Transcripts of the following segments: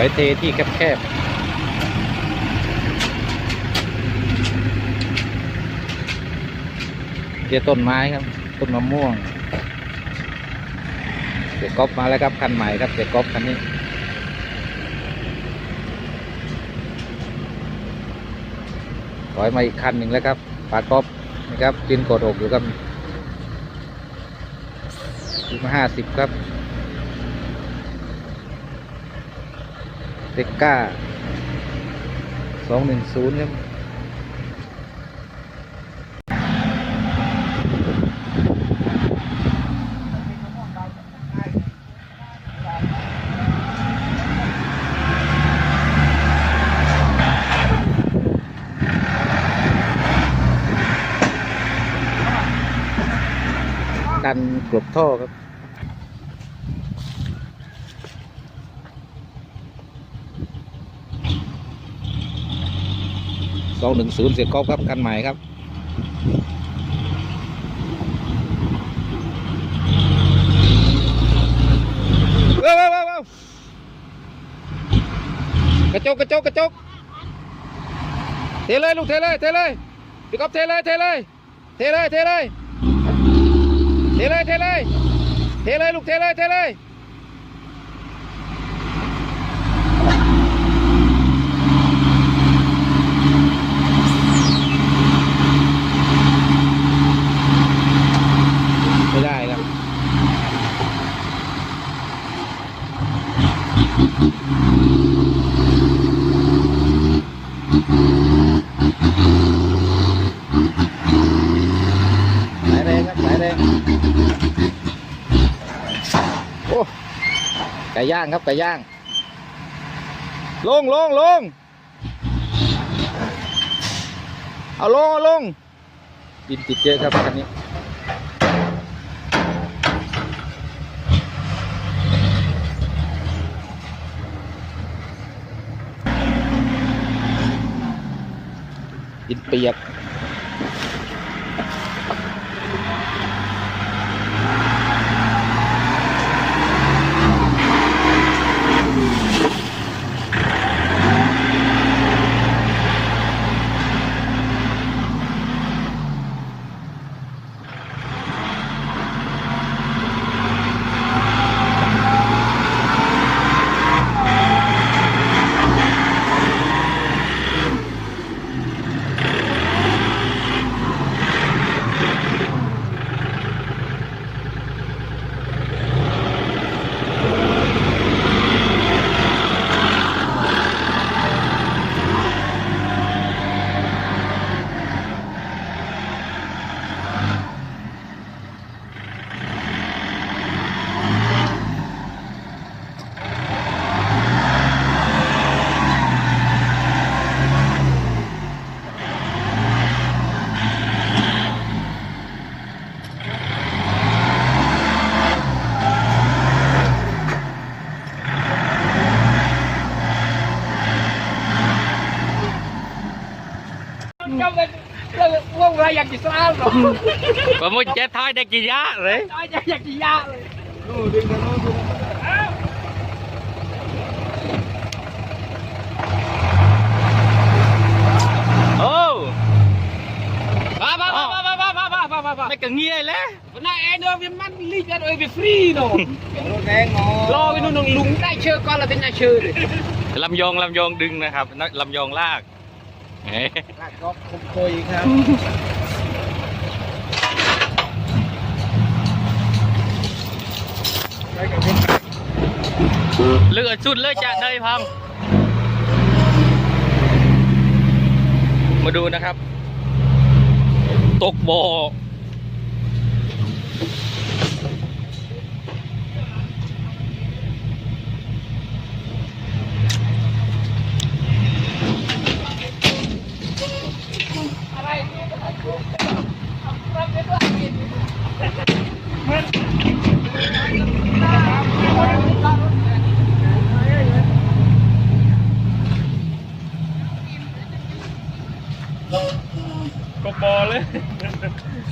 ว้เทที่แคบๆเจอต้นไม้ครับ ต้นมะม่วงเสียก๊อฟมาแล้วครับคันใหม่ครับเสียก๊อฟคันนี้ถอยมาอีกคันหนึ่งแล้วครับปลากอบนะครับจินกดอกอยู่ครับอยู่มาห้าสิบครับ เต็กก้าสองหนึ่งศูนย์ครับดันกลบท่อครับ สองหนึ่งศูนย์เสียก๊อฟครับคันใหม่ครับเว้าวว้าวว้าวกระจกกระจกกระจกเทเลยลูกเทเลยเทเลยพี่ก๊อฟเทเลยเทเลยเทเลยเทเลยเทเลยเทเลยเทเลยลูกเทเลยเทเลยไม่ได้ครับ สายแรงครับสายแรงโอ้ไก่ย่างครับไก่ย่าง ลงลงลงเอาลงเอาลงดินติดเยอะครับคันนี้ ดินเปียก อยากกินสาหรอผมจะทอยได้กี่ยะเลยโอ้บ้าบ้าบ้าบ้าบ้าบ้าบ้าบ้าบ้าไม่กังเงี้ยเลยวันนั้นเอ็นเอาไปมันลีกันเอาไปฟรีเนาะรอไปนู่นนลุงได้เชื่อก่อนเราเป็นนายเชื่อเลยลำยองลำยองดึงนะครับลำยองลากลากก็คมโคยครับ เลือดสุดเลยจะเลยพัง มาดูนะครับ ตกบ่อ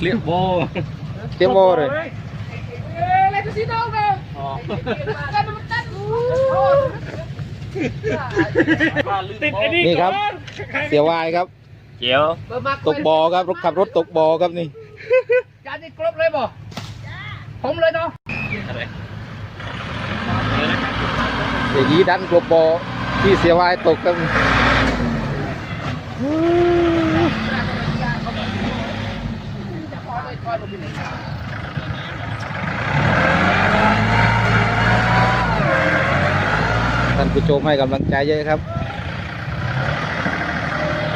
เรียกบ่เรียกบ่เลย Ê, lấy cái gì đâu kìa? Cái nó tắt. ติดไอ้นี่นี่ครับ เสียวายครับเจียวตกบ่อครับรถขับรถตกบ่อครับนี่จานนี้ครบเลยบ่ผมเลยเนาะอย่างนี้ดันกลบบ่อที่เสียวายตกครับ ท่านผู้ชมให้กำลังใจเยอะครับ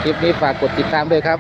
คลิปนี้ฝากกดติดตามด้วยครับ